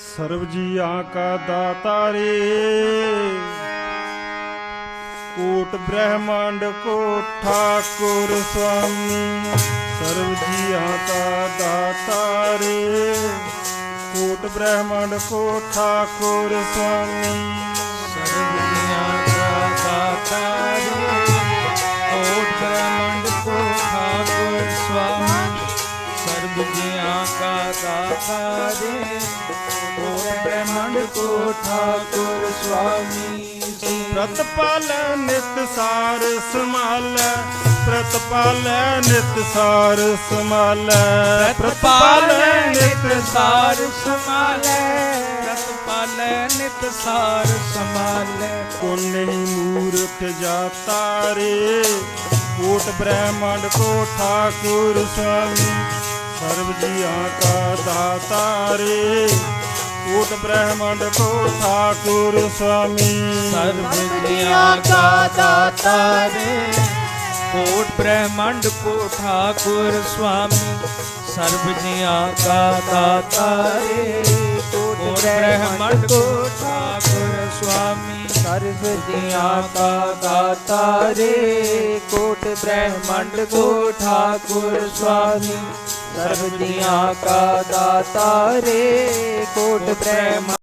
ਸਰਬ ਜੀਆਂ ਕਾ ਦਾਤਾ ਰੇ। ਕੋਟ ਬ੍ਰਹਮੰਡ ਕੋ ਠਾਕੁਰ ਸੁਆਮੀ, ਸਰਬ ਜੀਆਂ ਕਾ ਦਾਤਾ ਰੇ। ਕੋਟ ਬ੍ਰਹਮੰਡ ਕੋ ਠਾਕੁਰ ਸੁਆਮੀ। ਜੀਆਂ ਕਾ ਦਾਤਾ ਰੇ ਓਟ ਬ੍ਰਹਮੰਡ ਕੋ ਠਾਕੁਰ ਸੁਆਮੀ ਪ੍ਰਤਪਾਲੈ ਨਿਤ ਸਾਰ ਸੰਭਾਲੈ ਪ੍ਰਤਪਾਲੈ ਨਿਤ ਸਾਰ ਸੰਭਾਲੈ। ਪ੍ਰਤਪਾਲੈ ਨਿਤ ਸਾਰ ਸਮਾਲੈ ਨਿਤ ਸਾਰ ਸਮਾਲੈ ਕੋ ਨਹੀਂ ਮੂਰਖ ਜਾਤਾ ਰੇ ਕੋਟ ਬ੍ਰਹਮੰਡ ਕੋ ਠਾਕੁਰ ਸੁਆਮੀ। ਸਰਬ ਜੀਆਂ ਕਾ ਦਾਤਾ ਰੇ ਕੋਟ ਬ੍ਰਹਮੰਡ ਕੋ ਠਾਕੁਰ ਸੁਆਮੀ। ਸਰਬ ਜੀਆਂ ਕਾ ਦਾਤਾ ਰੇ ਕੋਟ ਬ੍ਰਹਮੰਡ ਕੋ ਠਾਕੁਰ ਸੁਆਮੀ। ਸਰਬ ਜੀਆਂ ਕਾ ਦਾਤਾ ਰੇ ਕੋਟ ਬ੍ਰਹਮੰਡ ਕੋ ਠਾਕੁਰ ਸੁਆਮੀ ਸਰਬ ਜੀਆਂ ਕਾ ਦਾਤਾ ਰੇ ਕੋਟ ਬ੍ਰਹਮੰਡ ਕੋ ਠਾਕੁਰ ਸੁਆਮੀ ਸਰਬ ਜੀਆਂ ਕਾ ਦਾਤਾ ਰੇ ਕੋਟ ਬ੍ਰਹਮੰਡ